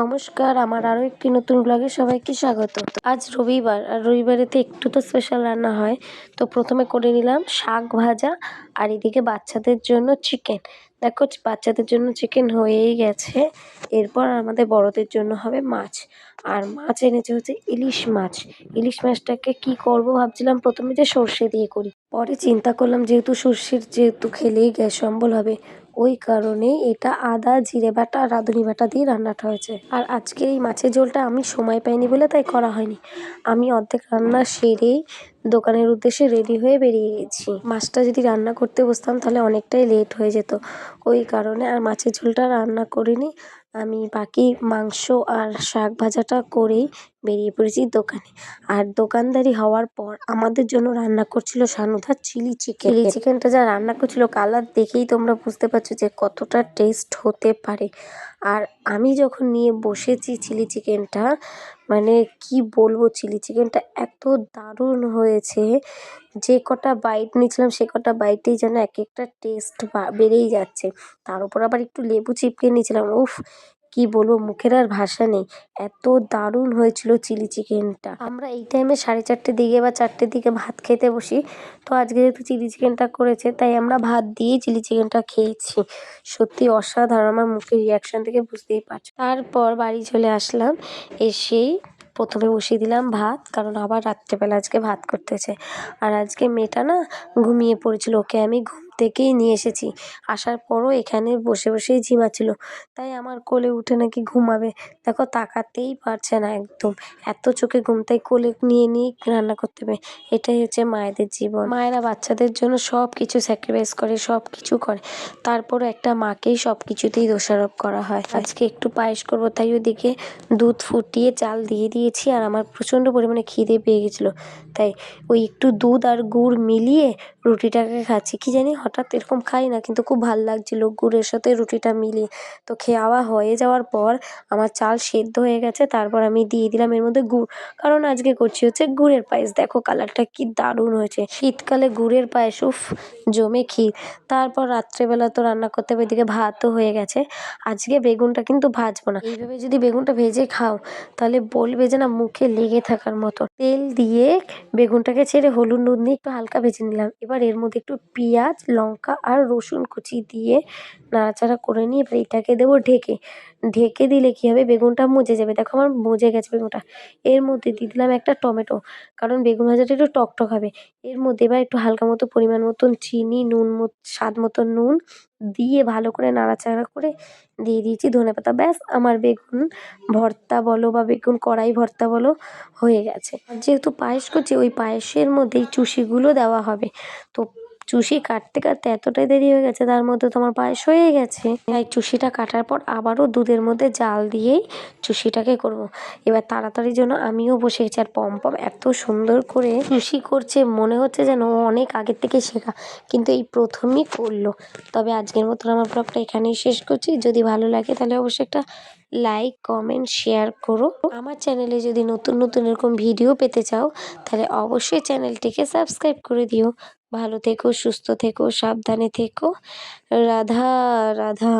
নমস্কার, আমার আরও একটি নতুন ব্লগে সবাইকে স্বাগত। আজ রবিবার, আর রবিবারেতে একটু তো স্পেশাল রান্না হয়। তো প্রথমে করে নিলাম শাক ভাজা, আর এদিকে বাচ্চাদের জন্য চিকেন দেখো, বাচ্চাদের জন্য চিকেন হয়েই গেছে। এরপর আমাদের বড়দের জন্য হবে মাছ। আর মাছ এনেছে হচ্ছে ইলিশ মাছ। ইলিশ মাছটাকে কি করব ভাবছিলাম, প্রথমে যে সর্ষে দিয়ে করি। পরে চিন্তা করলাম, যেহেতু সর্ষের যেহেতু খেলেই গ্যাস অম্বল হবে ওই কারণে এটা আদা, জিরে বাটা আর রাঁধুনি বাটা দিয়ে রান্নাটা হয়েছে। আর আজকে এই মাছের ঝোলটা আমি সময় পাইনি বলে তাই করা হয়নি। আমি অর্ধেক রান্না সেরেই দোকানের উদ্দেশ্যে রেডি হয়ে বেরিয়ে গেছি। মাছটা যদি রান্না করতে বসতাম তাহলে অনেকটাই লেট হয়ে যেত। ওই কারণে আর মাছের ঝোলটা রান্না করিনি। আমি বাকি মাংস আর শাক ভাজাটা করেই বেরিয়ে পড়েছি দোকানে। আর দোকানদারি হওয়ার পর আমাদের জন্য রান্না করছিল সানুদা চিলি চিকেন। চিলি চিকেনটা যা রান্না করছিল কালার দেখেই তোমরা বুঝতে পারছ যে কতটা টেস্ট হতে পারে। আর আমি যখন নিয়ে বসেছি চিলি চিকেনটা মানে কি বলব চিলি চিকেনটা এত দারুণ হয়েছে। যে কটা বাইট নিয়েছিলাম সে কটা বাইটেই যেন এক একটা টেস্ট বেড়েই যাচ্ছে। তার উপর আবার একটু লেবু চিপকে নিয়েছিলাম উফ! কি বলব, মুখের আর ভাষা নেই। এত দারুণ হয়েছিল চিলি চিকেনটা। আমরা এই টাইমে সাড়ে চারটের দিকে বা চারটের দিকে ভাত খেতে বসি। তো আজকে যেহেতু চিলি চিকেনটা করেছে, তাই আমরা ভাত দিয়েই চিলি চিকেনটা খেয়েছি। সত্যি অসাধারণ, আমার মুখের রিয়াকশন থেকে বুঝতেই পারছি। তারপর বাড়ি চলে আসলাম, এসেই প্রথমে বসিয়ে দিলাম ভাত, কারণ আবার রাত্রেবেলা আজকে ভাত করতেছে। আর আজকে মেয়েটা না ঘুমিয়ে পড়েছিল, ওকে আমি ঘুম থেকেই নিয়ে এসেছি। আসার পরও এখানে বসে বসেই ঝিমাচ্ছিল। তাই আমার কোলে উঠে নাকি ঘুমাবে। দেখো, তাকাতেই পারছে না একদম। এত চোখে ঘুম, তাই কোলে নিয়ে নিয়ে রান্না করতে হবে। এটাই হচ্ছে মায়েদের জীবন। মায়েরা বাচ্চাদের জন্য সব কিছু স্যাক্রিফাইস করে সব কিছু করে। তারপরও একটা মাকেই সব কিছুতেই দোষারোপ করা হয়। আজকে একটু পায়েস করব, তাই ওদিকে দুধ ফুটিয়ে চাল দিয়ে দিয়েছি আর আমার প্রচণ্ড পরিমাণে খিদে পেয়ে গেছিল। তাই ওই একটু দুধ আর গুড় মিলিয়ে রুটিটাকে খাচ্ছি। কি জানি হঠাৎ এরকম খাই না, কিন্তু খুব ভালো লাগছিল। গুড়ের সাথে রুটিটা মিলিয়ে। তো খাওয়া হয়ে যাওয়ার পর আমার চাল সেদ্ধ হয়ে গেছে, তারপর আমি দিয়ে দিলাম এর মধ্যে গুড়। কারণ আজকে করছি হচ্ছে গুড়ের পায়েস। দেখো কালারটা কি দারুণ হয়েছে। শীতকালে গুড়ের পায়েস, উফ, জমে ক্ষীর। তারপর রাত্রেবেলা তো রান্না করতে হবে, এদিকে ভাতও হয়ে গেছে। আজকে বেগুনটা কিন্তু ভাজবো না। এইভাবে যদি বেগুনটা ভেজে খাও, তাহলে বলবে যে না মুখে লেগে থাকার মতো। তেল দিয়ে বেগুনটাকে ছেড়ে হলুদ নুন দিয়ে একটু হালকা ভেজে নিলাম। এবার এর মধ্যে একটু পেঁয়াজ লঙ্কা আর রসুন কুচি দিয়ে নাড়াচাড়া করে নিয়ে এবার এটাকে দেবো ঢেকে। ঢেকে দিলে কী হবে? বেগুনটা মজে যাবে। দেখো আমার মজে গেছে বেগুনটা। এর মধ্যে দিয়ে দিলাম একটা টমেটো, কারণ বেগুন ভাজাটা একটু টকটক হবে। এর মধ্যে এবার একটু হালকা মতো পরিমাণ মতন চিনি, নুন স্বাদ মতো নুন দিয়ে ভালো করে নাড়াচাড়া করে দিয়ে দিয়েছি ধনেপাতা ব্যাস, আমার বেগুন ভর্তা বলো বা বেগুন কড়াই ভর্তা বলো হয়ে গেছে। যেহেতু পায়েস করছি, ওই পায়েসের মধ্যেই চুষিগুলো দেওয়া হবে। তো চুষি কাটতে কাটতে এতটাই দেরি হয়ে গেছে, তার মধ্যে তোমার পায়েস হয়ে গেছে। তাই চুষিটা কাটার পর আবারও দুধের মধ্যে জাল দিয়েই চুষিটাকে করব। এবার তাড়াতাড়ির জন্য আমিও বসে গেছি আর পম্পম এত সুন্দর করে চুষি করছে, মনে হচ্ছে যেন অনেক আগের থেকে শেখা, কিন্তু এই প্রথমই করল। তবে আজকের মতন আমার ব্লগটা এখানেই শেষ করছি। যদি ভালো লাগে তাহলে অবশ্যই একটা লাইক, কমেন্ট, শেয়ার করো। আমার চ্যানেলে যদি নতুন নতুন এরকম ভিডিও পেতে চাও, তাহলে অবশ্যই চ্যানেলটিকে সাবস্ক্রাইব করে দিও। ভালো থেকো সুস্থ থেকো সাবধানে থেকো। রাধা রাধা।